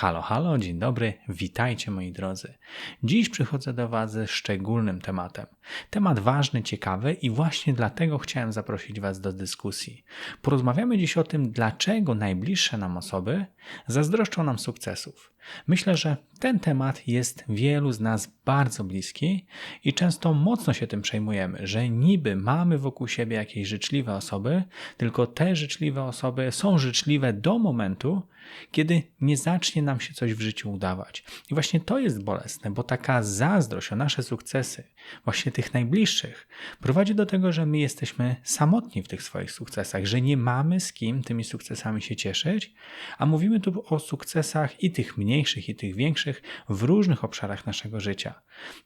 Halo, halo, dzień dobry, witajcie moi drodzy. Dziś przychodzę do Was ze szczególnym tematem. Temat ważny, ciekawy i właśnie dlatego chciałem zaprosić Was do dyskusji. Porozmawiamy dziś o tym, dlaczego najbliższe nam osoby zazdroszczą nam sukcesów. Myślę, że ten temat jest wielu z nas bardzo bliski i często mocno się tym przejmujemy, że niby mamy wokół siebie jakieś życzliwe osoby, tylko te życzliwe osoby są życzliwe do momentu, kiedy nie zacznie nam się coś w życiu udawać. I właśnie to jest bolesne, bo taka zazdrość o nasze sukcesy, właśnie tych najbliższych, prowadzi do tego, że my jesteśmy samotni w tych swoich sukcesach, że nie mamy z kim tymi sukcesami się cieszyć, a mówimy tu o sukcesach i tych mniejszych, i tych większych w różnych obszarach naszego życia.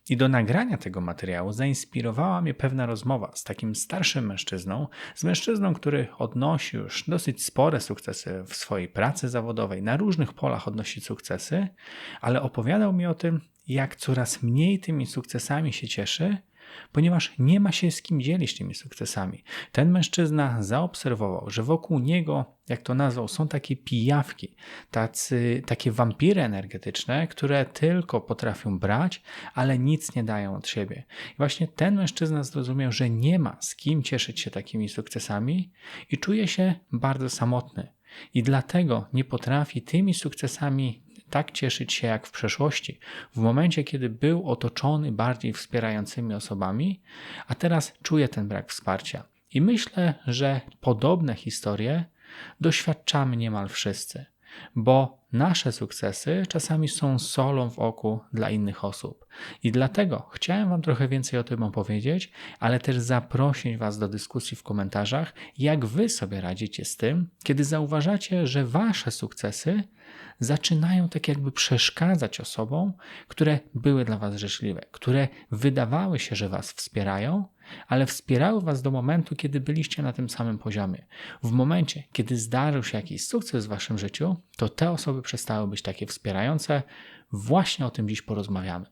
I do nagrania tego materiału zainspirowała mnie pewna rozmowa z takim starszym mężczyzną, z mężczyzną, który odnosi już dosyć spore sukcesy w swojej pracy zawodowej, na różnych polach odnosi sukcesy, ale opowiadał mi o tym, jak coraz mniej tymi sukcesami się cieszy, ponieważ nie ma się z kim dzielić tymi sukcesami. Ten mężczyzna zaobserwował, że wokół niego, jak to nazwał, są takie pijawki, tacy, takie wampiry energetyczne, które tylko potrafią brać, ale nic nie dają od siebie. I właśnie ten mężczyzna zrozumiał, że nie ma z kim cieszyć się takimi sukcesami i czuje się bardzo samotny. I dlatego nie potrafi tymi sukcesami tak cieszyć się jak w przeszłości, w momencie, kiedy był otoczony bardziej wspierającymi osobami, a teraz czuje ten brak wsparcia. I myślę, że podobne historie doświadczamy niemal wszyscy, bo nasze sukcesy czasami są solą w oku dla innych osób. I dlatego chciałem Wam trochę więcej o tym opowiedzieć, ale też zaprosić Was do dyskusji w komentarzach, jak Wy sobie radzicie z tym, kiedy zauważacie, że Wasze sukcesy zaczynają tak jakby przeszkadzać osobom, które były dla Was życzliwe, które wydawały się, że Was wspierają, ale wspierały Was do momentu, kiedy byliście na tym samym poziomie. W momencie, kiedy zdarzył się jakiś sukces w Waszym życiu, to te osoby przestały być takie wspierające. Właśnie o tym dziś porozmawiamy.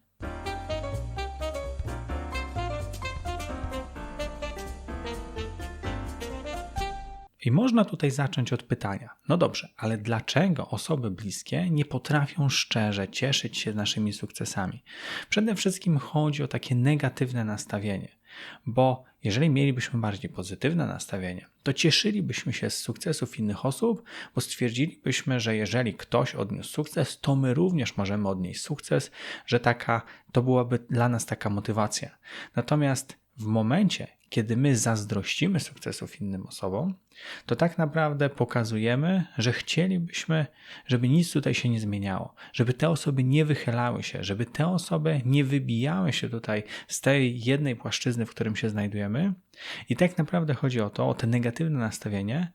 I można tutaj zacząć od pytania: no dobrze, ale dlaczego osoby bliskie nie potrafią szczerze cieszyć się naszymi sukcesami? Przede wszystkim chodzi o takie negatywne nastawienie, bo jeżeli mielibyśmy bardziej pozytywne nastawienie, to cieszylibyśmy się z sukcesów innych osób, bo stwierdzilibyśmy, że jeżeli ktoś odniósł sukces, to my również możemy odnieść sukces, że taka to byłaby dla nas taka motywacja. Natomiast w momencie, kiedy my zazdrościmy sukcesów innym osobom, to tak naprawdę pokazujemy, że chcielibyśmy, żeby nic tutaj się nie zmieniało, żeby te osoby nie wychylały się, żeby te osoby nie wybijały się tutaj z tej jednej płaszczyzny, w którym się znajdujemy. I tak naprawdę chodzi o to, o te negatywne nastawienie,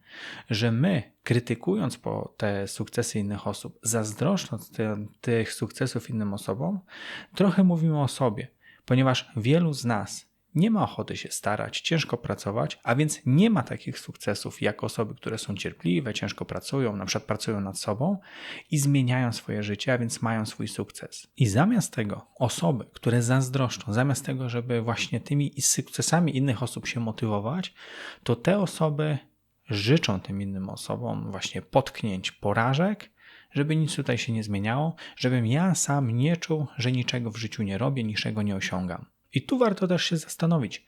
że my, krytykując po te sukcesy innych osób, zazdroszcząc te, tych sukcesów innym osobom, trochę mówimy o sobie, ponieważ wielu z nas nie ma ochoty się starać, ciężko pracować, a więc nie ma takich sukcesów jak osoby, które są cierpliwe, ciężko pracują, na przykład pracują nad sobą i zmieniają swoje życie, a więc mają swój sukces. I zamiast tego osoby, które zazdroszczą, zamiast tego, żeby właśnie tymi sukcesami innych osób się motywować, to te osoby życzą tym innym osobom właśnie potknięć, porażek, żeby nic tutaj się nie zmieniało, żebym ja sam nie czuł, że niczego w życiu nie robię, niczego nie osiągam. I tu warto też się zastanowić,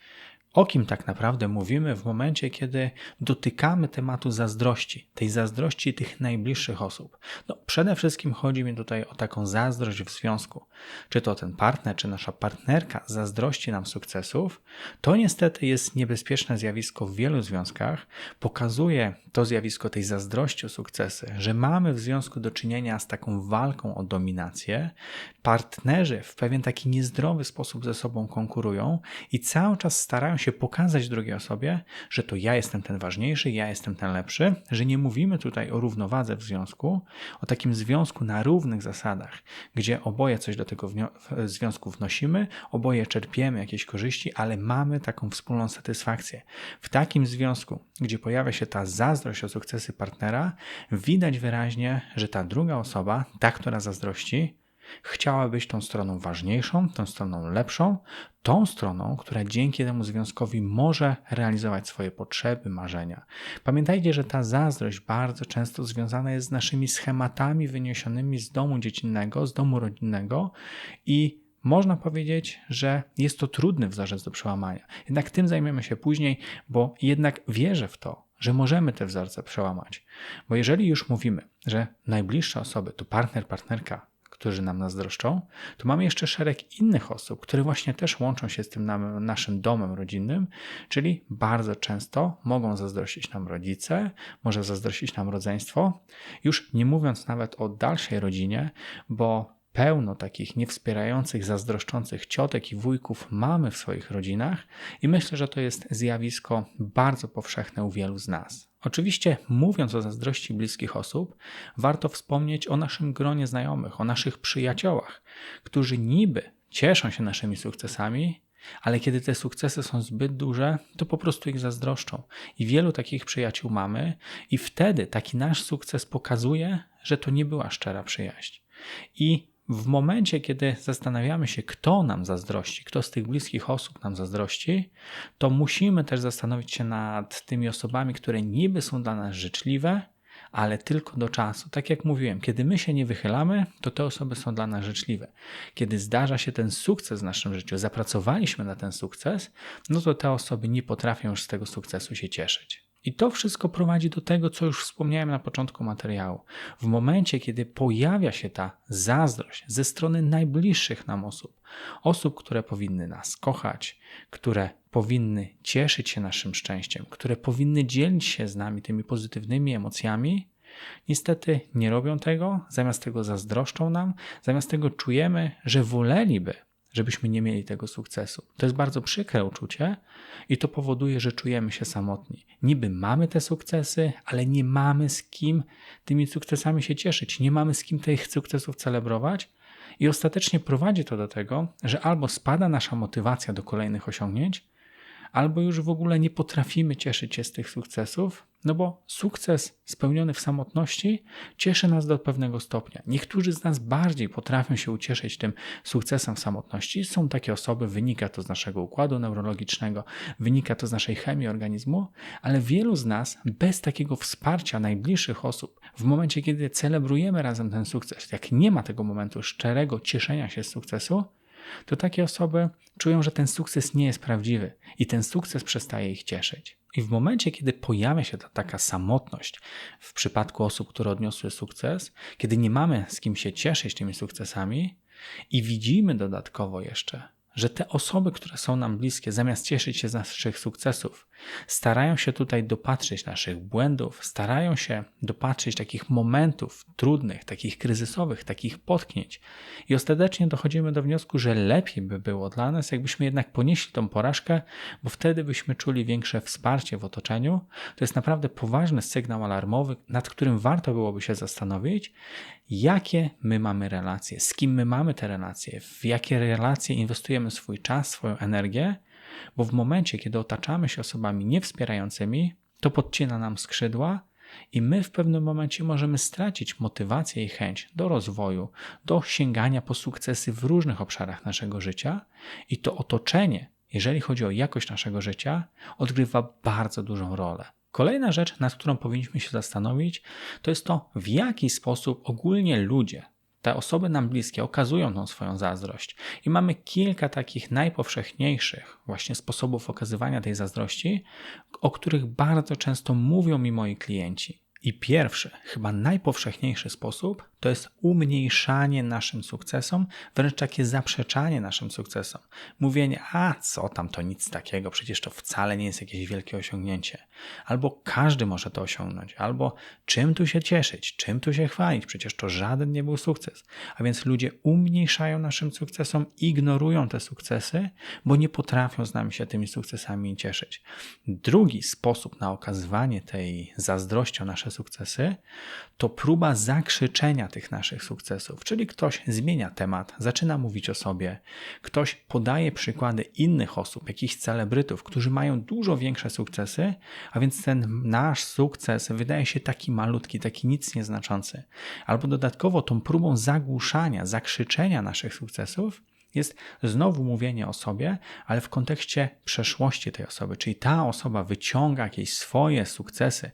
o kim tak naprawdę mówimy w momencie, kiedy dotykamy tematu zazdrości, tej zazdrości tych najbliższych osób. No, przede wszystkim chodzi mi tutaj o taką zazdrość w związku. Czy to ten partner, czy nasza partnerka zazdrości nam sukcesów, to niestety jest niebezpieczne zjawisko w wielu związkach. Pokazuje to zjawisko tej zazdrości o sukcesy, że mamy w związku do czynienia z taką walką o dominację. Partnerzy w pewien taki niezdrowy sposób ze sobą konkurują i cały czas starają się pokazać drugiej osobie, że to ja jestem ten ważniejszy, ja jestem ten lepszy, że nie mówimy tutaj o równowadze w związku, o takim związku na równych zasadach, gdzie oboje coś do tego związku wnosimy, oboje czerpiemy jakieś korzyści, ale mamy taką wspólną satysfakcję. W takim związku, gdzie pojawia się ta zazdrość o sukcesy partnera, widać wyraźnie, że ta druga osoba, ta, która zazdrości, chciała być tą stroną ważniejszą, tą stroną lepszą, tą stroną, która dzięki temu związkowi może realizować swoje potrzeby, marzenia. Pamiętajcie, że ta zazdrość bardzo często związana jest z naszymi schematami wyniesionymi z domu dziecinnego, z domu rodzinnego i można powiedzieć, że jest to trudny wzorzec do przełamania. Jednak tym zajmiemy się później, bo jednak wierzę w to, że możemy te wzorce przełamać. Bo jeżeli już mówimy, że najbliższe osoby to partner, partnerka, którzy nam nazdroszczą, to mamy jeszcze szereg innych osób, które właśnie też łączą się z tym nam, naszym domem rodzinnym, czyli bardzo często mogą zazdrościć nam rodzice, może zazdrościć nam rodzeństwo, już nie mówiąc nawet o dalszej rodzinie, bo pełno takich niewspierających, zazdroszczących ciotek i wujków mamy w swoich rodzinach i myślę, że to jest zjawisko bardzo powszechne u wielu z nas. Oczywiście, mówiąc o zazdrości bliskich osób, warto wspomnieć o naszym gronie znajomych, o naszych przyjaciołach, którzy niby cieszą się naszymi sukcesami, ale kiedy te sukcesy są zbyt duże, to po prostu ich zazdroszczą. I wielu takich przyjaciół mamy, i wtedy taki nasz sukces pokazuje, że to nie była szczera przyjaźń. I w momencie, kiedy zastanawiamy się, kto nam zazdrości, kto z tych bliskich osób nam zazdrości, to musimy też zastanowić się nad tymi osobami, które niby są dla nas życzliwe, ale tylko do czasu. Tak jak mówiłem, kiedy my się nie wychylamy, to te osoby są dla nas życzliwe. Kiedy zdarza się ten sukces w naszym życiu, zapracowaliśmy na ten sukces, no to te osoby nie potrafią już z tego sukcesu się cieszyć. I to wszystko prowadzi do tego, co już wspomniałem na początku materiału. W momencie, kiedy pojawia się ta zazdrość ze strony najbliższych nam osób, osób, które powinny nas kochać, które powinny cieszyć się naszym szczęściem, które powinny dzielić się z nami tymi pozytywnymi emocjami, niestety nie robią tego, zamiast tego zazdroszczą nam, zamiast tego czujemy, że woleliby żebyśmy nie mieli tego sukcesu. To jest bardzo przykre uczucie i to powoduje, że czujemy się samotni. Niby mamy te sukcesy, ale nie mamy z kim tymi sukcesami się cieszyć, nie mamy z kim tych sukcesów celebrować. I ostatecznie prowadzi to do tego, że albo spada nasza motywacja do kolejnych osiągnięć, albo już w ogóle nie potrafimy cieszyć się z tych sukcesów, no bo sukces spełniony w samotności cieszy nas do pewnego stopnia. Niektórzy z nas bardziej potrafią się ucieszyć tym sukcesem w samotności. Są takie osoby, wynika to z naszego układu neurologicznego, wynika to z naszej chemii organizmu, ale wielu z nas bez takiego wsparcia najbliższych osób, w momencie kiedy celebrujemy razem ten sukces, jak nie ma tego momentu szczerego cieszenia się z sukcesu, to takie osoby czują, że ten sukces nie jest prawdziwy i ten sukces przestaje ich cieszyć. I w momencie, kiedy pojawia się ta taka samotność w przypadku osób, które odniosły sukces, kiedy nie mamy z kim się cieszyć tymi sukcesami i widzimy dodatkowo jeszcze, że te osoby, które są nam bliskie, zamiast cieszyć się z naszych sukcesów, starają się tutaj dopatrzyć naszych błędów, starają się dopatrzyć takich momentów trudnych, takich kryzysowych, takich potknięć. I ostatecznie dochodzimy do wniosku, że lepiej by było dla nas, jakbyśmy jednak ponieśli tą porażkę, bo wtedy byśmy czuli większe wsparcie w otoczeniu. To jest naprawdę poważny sygnał alarmowy, nad którym warto byłoby się zastanowić, jakie my mamy relacje, z kim my mamy te relacje, w jakie relacje inwestujemy swój czas, swoją energię bo w momencie, kiedy otaczamy się osobami niewspierającymi, to podcina nam skrzydła i my w pewnym momencie możemy stracić motywację i chęć do rozwoju, do sięgania po sukcesy w różnych obszarach naszego życia, i to otoczenie, jeżeli chodzi o jakość naszego życia, odgrywa bardzo dużą rolę. Kolejna rzecz, nad którą powinniśmy się zastanowić, to jest to, w jaki sposób ogólnie ludzie, te osoby nam bliskie okazują tą swoją zazdrość. I mamy kilka takich najpowszechniejszych właśnie sposobów okazywania tej zazdrości, o których bardzo często mówią mi moi klienci. I pierwszy, chyba najpowszechniejszy sposób to jest umniejszanie naszym sukcesom, wręcz takie zaprzeczanie naszym sukcesom. Mówienie, a co tam, to nic takiego, przecież to wcale nie jest jakieś wielkie osiągnięcie. Albo każdy może to osiągnąć, albo czym tu się cieszyć, czym tu się chwalić, przecież to żaden nie był sukces. A więc ludzie umniejszają naszym sukcesom, ignorują te sukcesy, bo nie potrafią z nami się tymi sukcesami cieszyć. Drugi sposób na okazywanie tej zazdrością nasze nasze sukcesy, to próba zakrzyczenia tych naszych sukcesów. Czyli ktoś zmienia temat, zaczyna mówić o sobie, ktoś podaje przykłady innych osób, jakichś celebrytów, którzy mają dużo większe sukcesy, a więc ten nasz sukces wydaje się taki malutki, taki nic nieznaczący. Albo dodatkowo tą próbą zagłuszania, zakrzyczenia naszych sukcesów jest znowu mówienie o sobie, ale w kontekście przeszłości tej osoby. Czyli ta osoba wyciąga jakieś swoje sukcesy.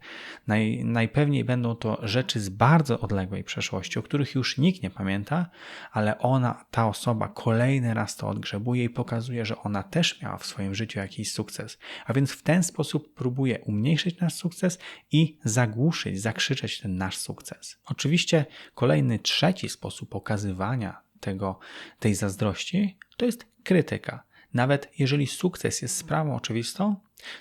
Naj, najpewniej będą to rzeczy z bardzo odległej przeszłości, o których już nikt nie pamięta, ale ona, ta osoba kolejny raz to odgrzebuje i pokazuje, że ona też miała w swoim życiu jakiś sukces. A więc w ten sposób próbuje umniejszyć nasz sukces i zagłuszyć, zakrzyczeć ten nasz sukces. Oczywiście kolejny, trzeci sposób pokazywania tego, tej zazdrości, to jest krytyka. Nawet jeżeli sukces jest sprawą oczywistą,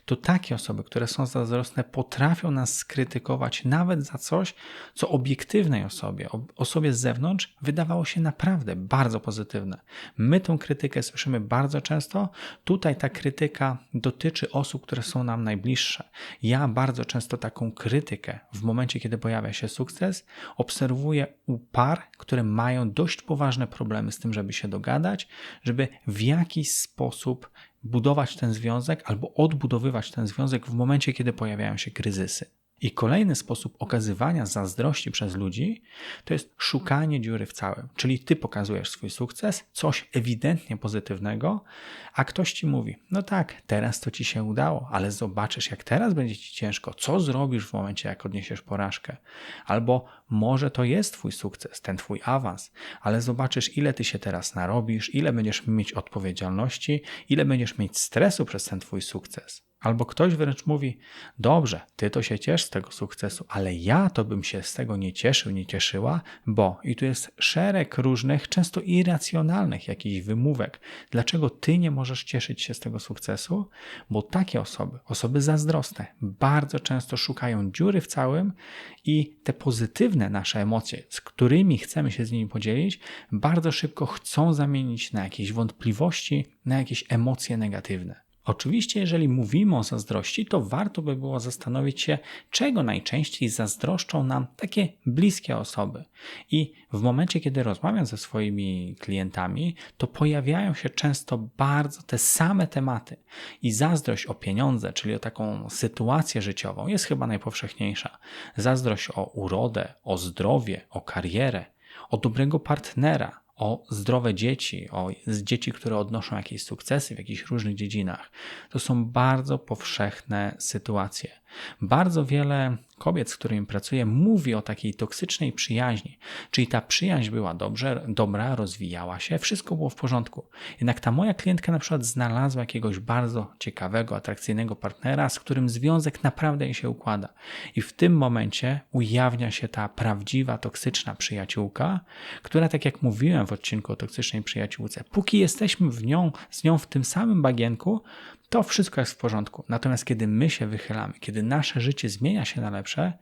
to takie osoby, które są zazdrosne, potrafią nas skrytykować nawet za coś, co obiektywnej osobie, osobie z zewnątrz, wydawało się naprawdę bardzo pozytywne. My tą krytykę słyszymy bardzo często. Tutaj ta krytyka dotyczy osób, które są nam najbliższe. Ja bardzo często taką krytykę w momencie, kiedy pojawia się sukces, obserwuję u par, które mają dość poważne problemy z tym, żeby się dogadać, żeby w jakiś sposób budować ten związek albo odbudowywać ten związek w momencie, kiedy pojawiają się kryzysy. I kolejny sposób okazywania zazdrości przez ludzi to jest szukanie dziury w całym. Czyli ty pokazujesz swój sukces, coś ewidentnie pozytywnego, a ktoś ci mówi: No tak, teraz to ci się udało, ale zobaczysz, jak teraz będzie ci ciężko, co zrobisz w momencie, jak odniesiesz porażkę. Albo może to jest twój sukces, ten twój awans, ale zobaczysz, ile ty się teraz narobisz, ile będziesz mieć odpowiedzialności, ile będziesz mieć stresu przez ten twój sukces. Albo ktoś wręcz mówi: Dobrze, ty to się ciesz z tego sukcesu, ale ja to bym się z tego nie cieszył, nie cieszyła, bo i tu jest szereg różnych, często irracjonalnych jakichś wymówek. Dlaczego ty nie możesz cieszyć się z tego sukcesu? Bo takie osoby, osoby zazdrosne, bardzo często szukają dziury w całym i te pozytywne nasze emocje, z którymi chcemy się z nimi podzielić, bardzo szybko chcą zamienić na jakieś wątpliwości, na jakieś emocje negatywne. Oczywiście, jeżeli mówimy o zazdrości, to warto by było zastanowić się, czego najczęściej zazdroszczą nam takie bliskie osoby. I w momencie, kiedy rozmawiam ze swoimi klientami, to pojawiają się często bardzo te same tematy. I zazdrość o pieniądze, czyli o taką sytuację życiową, jest chyba najpowszechniejsza. Zazdrość o urodę, o zdrowie, o karierę, o dobrego partnera, o zdrowe dzieci, o dzieci, które odnoszą jakieś sukcesy w jakichś różnych dziedzinach. To są bardzo powszechne sytuacje. Bardzo wiele kobiet, z którymi pracuję, mówi o takiej toksycznej przyjaźni. Czyli ta przyjaźń była dobrze, dobra, rozwijała się, wszystko było w porządku. Jednak ta moja klientka na przykład znalazła jakiegoś bardzo ciekawego, atrakcyjnego partnera, z którym związek naprawdę jej się układa. I w tym momencie ujawnia się ta prawdziwa, toksyczna przyjaciółka, która, tak jak mówiłem w odcinku o toksycznej przyjaciółce, póki jesteśmy w nią, z nią w tym samym bagienku, to wszystko jest w porządku. Natomiast kiedy my się wychylamy, kiedy nasze życie zmienia się na lepsze,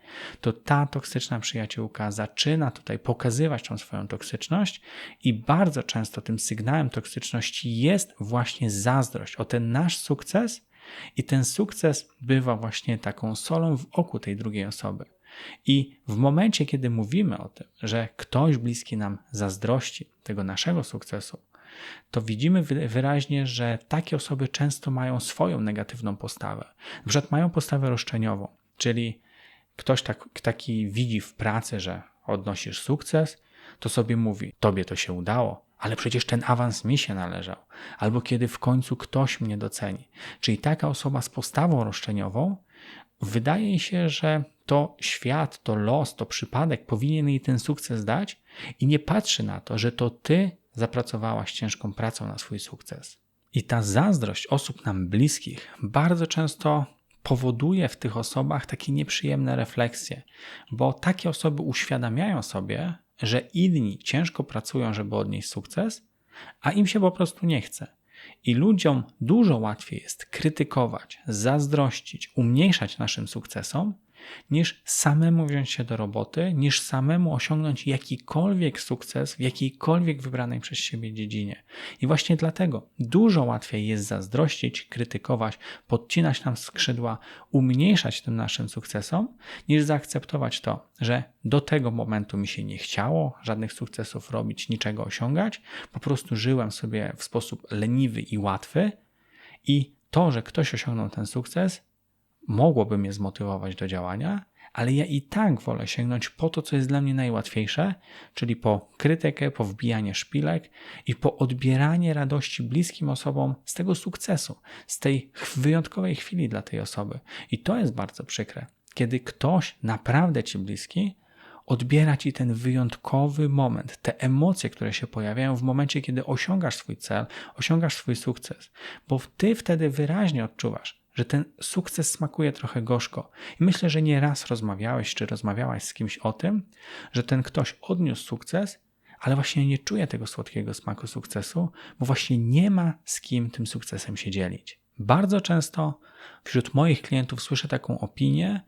to ta toksyczna przyjaciółka zaczyna tutaj pokazywać tą swoją toksyczność i bardzo często tym sygnałem toksyczności jest właśnie zazdrość o ten nasz sukces i ten sukces bywa właśnie taką solą w oku tej drugiej osoby. I w momencie, kiedy mówimy o tym, że ktoś bliski nam zazdrości tego naszego sukcesu, to widzimy wyraźnie, że takie osoby często mają swoją negatywną postawę. Na przykład mają postawę roszczeniową, czyli ktoś tak, taki widzi w pracy, że odnosisz sukces, to sobie mówi: Tobie to się udało, ale przecież ten awans mi się należał. Albo kiedy w końcu ktoś mnie doceni. Czyli taka osoba z postawą roszczeniową wydaje się, że to świat, to los, to przypadek powinien jej ten sukces dać i nie patrzy na to, że to ty zapracowałaś ciężką pracą na swój sukces. I ta zazdrość osób nam bliskich bardzo często powoduje w tych osobach takie nieprzyjemne refleksje, bo takie osoby uświadamiają sobie, że inni ciężko pracują, żeby odnieść sukces, a im się po prostu nie chce. I ludziom dużo łatwiej jest krytykować, zazdrościć, umniejszać naszym sukcesom, niż samemu wziąć się do roboty, niż samemu osiągnąć jakikolwiek sukces w jakiejkolwiek wybranej przez siebie dziedzinie. I właśnie dlatego dużo łatwiej jest zazdrościć, krytykować, podcinać nam skrzydła, umniejszać tym naszym sukcesom, niż zaakceptować to, że do tego momentu mi się nie chciało żadnych sukcesów robić, niczego osiągać. Po prostu żyłem sobie w sposób leniwy i łatwy, i to, że ktoś osiągnął ten sukces, mogłoby mnie zmotywować do działania, ale ja i tak wolę sięgnąć po to, co jest dla mnie najłatwiejsze, czyli po krytykę, po wbijanie szpilek i po odbieranie radości bliskim osobom z tego sukcesu, z tej wyjątkowej chwili dla tej osoby. I to jest bardzo przykre, kiedy ktoś naprawdę ci bliski odbiera ci ten wyjątkowy moment, te emocje, które się pojawiają w momencie, kiedy osiągasz swój cel, osiągasz swój sukces, bo ty wtedy wyraźnie odczuwasz, że ten sukces smakuje trochę gorzko. I myślę, że nie raz rozmawiałeś czy rozmawiałaś z kimś o tym, że ten ktoś odniósł sukces, ale właśnie nie czuje tego słodkiego smaku sukcesu, bo właśnie nie ma z kim tym sukcesem się dzielić. Bardzo często wśród moich klientów słyszę taką opinię,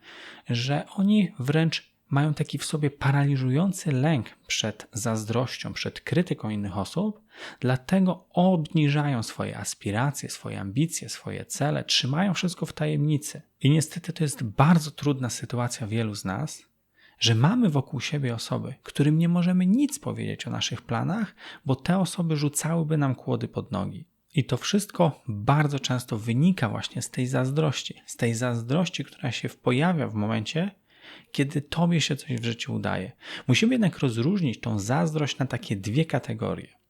że oni wręcz mają taki w sobie paraliżujący lęk przed zazdrością, przed krytyką innych osób, dlatego obniżają swoje aspiracje, swoje ambicje, swoje cele, trzymają wszystko w tajemnicy. I niestety to jest bardzo trudna sytuacja wielu z nas, że mamy wokół siebie osoby, którym nie możemy nic powiedzieć o naszych planach, bo te osoby rzucałyby nam kłody pod nogi. I to wszystko bardzo często wynika właśnie z tej zazdrości, z tej zazdrości, która się pojawia w momencie, kiedy tobie się coś w życiu udaje. Musimy jednak rozróżnić tą zazdrość na takie dwie kategorie.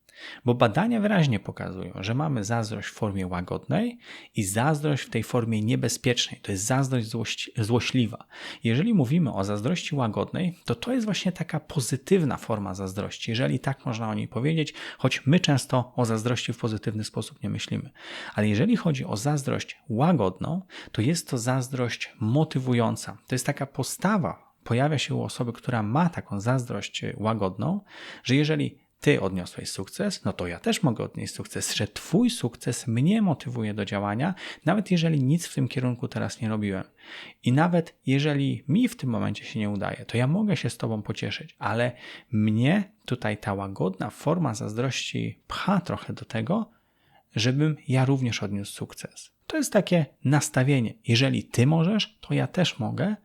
Bo badania wyraźnie pokazują, że mamy zazdrość w formie łagodnej i zazdrość w tej formie niebezpiecznej. To jest zazdrość złości, złośliwa. Jeżeli mówimy o zazdrości łagodnej, to to jest właśnie taka pozytywna forma zazdrości, jeżeli tak można o niej powiedzieć, choć my często o zazdrości w pozytywny sposób nie myślimy. Ale jeżeli chodzi o zazdrość łagodną, to jest to zazdrość motywująca. To jest taka postawa, pojawia się u osoby, która ma taką zazdrość łagodną, że jeżeli ty odniosłeś sukces, no to ja też mogę odnieść sukces, że twój sukces mnie motywuje do działania, nawet jeżeli nic w tym kierunku teraz nie robiłem. I nawet jeżeli mi w tym momencie się nie udaje, to ja mogę się z tobą pocieszyć, ale mnie tutaj ta łagodna forma zazdrości pcha trochę do tego, żebym ja również odniósł sukces. To jest takie nastawienie. Jeżeli ty możesz, to ja też mogę,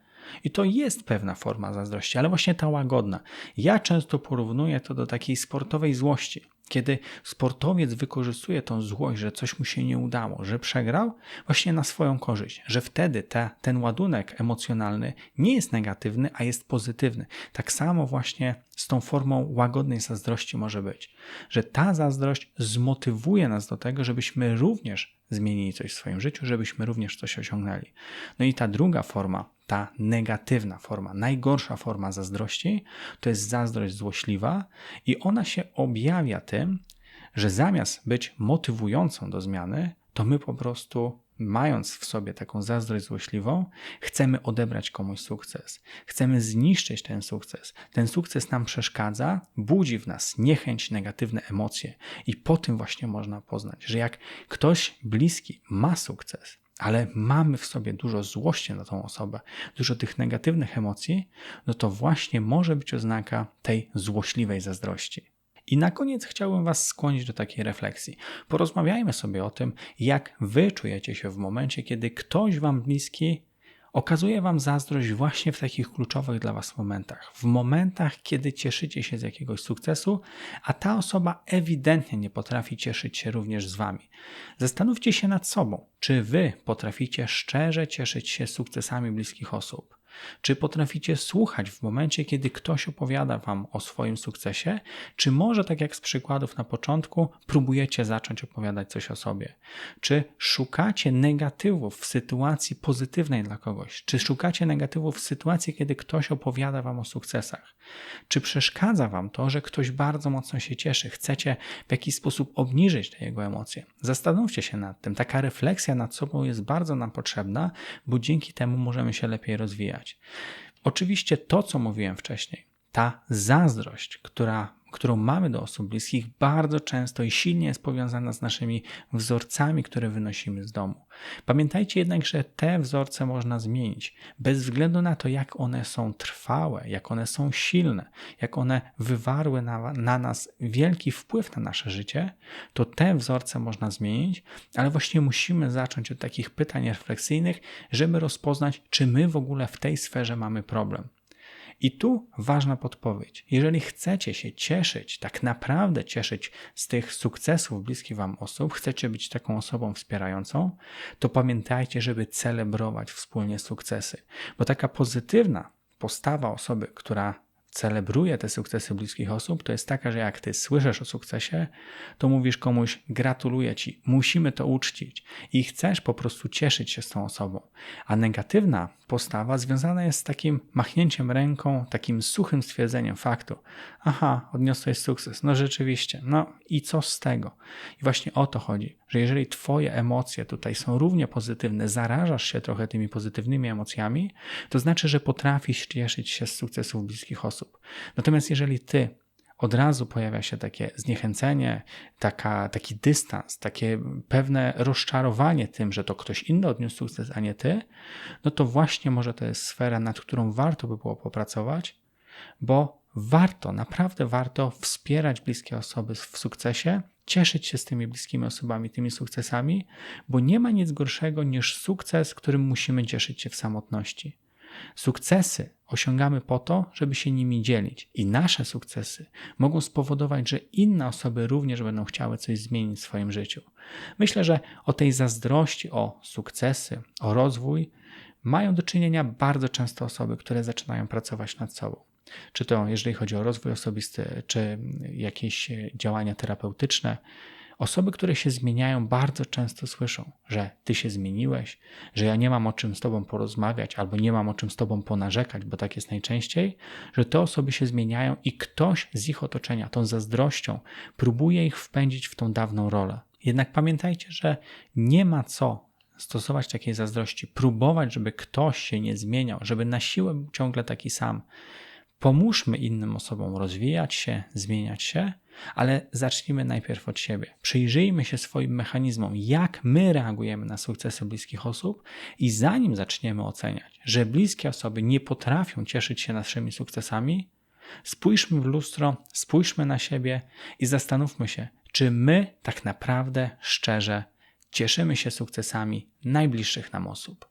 i to jest pewna forma zazdrości, ale właśnie ta łagodna. Ja często porównuję to do takiej sportowej złości. Kiedy sportowiec wykorzystuje tą złość, że coś mu się nie udało, że przegrał, właśnie na swoją korzyść, że wtedy ta, ten ładunek emocjonalny nie jest negatywny, a jest pozytywny. Tak samo właśnie z tą formą łagodnej zazdrości może być, że ta zazdrość zmotywuje nas do tego, żebyśmy również zmienili coś w swoim życiu, żebyśmy również coś osiągnęli. No i ta druga forma, ta negatywna forma, najgorsza forma zazdrości, to jest zazdrość złośliwa i ona się objawia tym, że zamiast być motywującą do zmiany, to my po prostu mając w sobie taką zazdrość złośliwą, chcemy odebrać komuś sukces. Chcemy zniszczyć ten sukces. Ten sukces nam przeszkadza, budzi w nas niechęć, negatywne emocje. I po tym właśnie można poznać, że jak ktoś bliski ma sukces, ale mamy w sobie dużo złości na tą osobę, dużo tych negatywnych emocji, no to właśnie może być oznaka tej złośliwej zazdrości. I na koniec chciałbym Was skłonić do takiej refleksji. Porozmawiajmy sobie o tym, jak Wy czujecie się w momencie, kiedy ktoś Wam bliski okazuje Wam zazdrość właśnie w takich kluczowych dla Was momentach. W momentach, kiedy cieszycie się z jakiegoś sukcesu, a ta osoba ewidentnie nie potrafi cieszyć się również z Wami. Zastanówcie się nad sobą, czy Wy potraficie szczerze cieszyć się sukcesami bliskich osób. Czy potraficie słuchać w momencie, kiedy ktoś opowiada Wam o swoim sukcesie, czy może, tak jak z przykładów na początku, próbujecie zacząć opowiadać coś o sobie? Czy szukacie negatywów w sytuacji pozytywnej dla kogoś? Czy szukacie negatywów w sytuacji, kiedy ktoś opowiada Wam o sukcesach? Czy przeszkadza Wam to, że ktoś bardzo mocno się cieszy? Chcecie w jakiś sposób obniżyć te jego emocje? Zastanówcie się nad tym. Taka refleksja nad sobą jest bardzo nam potrzebna, bo dzięki temu możemy się lepiej rozwijać. Oczywiście to, co mówiłem wcześniej, ta zazdrość, która którą mamy do osób bliskich, bardzo często i silnie jest powiązana z naszymi wzorcami, które wynosimy z domu. Pamiętajcie jednak, że te wzorce można zmienić, bez względu na to, jak one są trwałe, jak one są silne, jak one wywarły na, na nas wielki wpływ na nasze życie, to te wzorce można zmienić, ale właśnie musimy zacząć od takich pytań refleksyjnych, żeby rozpoznać, czy my w ogóle w tej sferze mamy problem. I tu ważna podpowiedź. Jeżeli chcecie się cieszyć, tak naprawdę cieszyć z tych sukcesów bliskich Wam osób, chcecie być taką osobą wspierającą, to pamiętajcie, żeby celebrować wspólnie sukcesy. Bo taka pozytywna postawa osoby, która celebruje te sukcesy bliskich osób, to jest taka, że jak ty słyszysz o sukcesie, to mówisz komuś gratuluję ci, musimy to uczcić i chcesz po prostu cieszyć się z tą osobą. A negatywna postawa związana jest z takim machnięciem ręką, takim suchym stwierdzeniem faktu. Aha, odniosłeś sukces. No rzeczywiście. No i co z tego? I właśnie o to chodzi, że jeżeli twoje emocje tutaj są równie pozytywne, zarażasz się trochę tymi pozytywnymi emocjami, to znaczy, że potrafisz cieszyć się z sukcesów bliskich osób. Natomiast jeżeli ty od razu pojawia się takie zniechęcenie, taka, taki dystans, takie pewne rozczarowanie tym, że to ktoś inny odniósł sukces, a nie ty, no to właśnie może to jest sfera, nad którą warto by było popracować, bo warto, naprawdę warto wspierać bliskie osoby w sukcesie, cieszyć się z tymi bliskimi osobami, tymi sukcesami, bo nie ma nic gorszego niż sukces, którym musimy cieszyć się w samotności. Sukcesy osiągamy po to, żeby się nimi dzielić, i nasze sukcesy mogą spowodować, że inne osoby również będą chciały coś zmienić w swoim życiu. Myślę, że o tej zazdrości, o sukcesy, o rozwój mają do czynienia bardzo często osoby, które zaczynają pracować nad sobą. Czy to jeżeli chodzi o rozwój osobisty, czy jakieś działania terapeutyczne, Osoby, które się zmieniają, bardzo często słyszą, że ty się zmieniłeś, że ja nie mam o czym z tobą porozmawiać, albo nie mam o czym z tobą ponarzekać, bo tak jest najczęściej, że te osoby się zmieniają i ktoś z ich otoczenia, tą zazdrością, próbuje ich wpędzić w tą dawną rolę. Jednak pamiętajcie, że nie ma co stosować takiej zazdrości, próbować, żeby ktoś się nie zmieniał, żeby na siłę był ciągle taki sam. Pomóżmy innym osobom rozwijać się, zmieniać się, ale zacznijmy najpierw od siebie. Przyjrzyjmy się swoim mechanizmom, jak my reagujemy na sukcesy bliskich osób, i zanim zaczniemy oceniać, że bliskie osoby nie potrafią cieszyć się naszymi sukcesami, spójrzmy w lustro, spójrzmy na siebie i zastanówmy się, czy my tak naprawdę szczerze cieszymy się sukcesami najbliższych nam osób.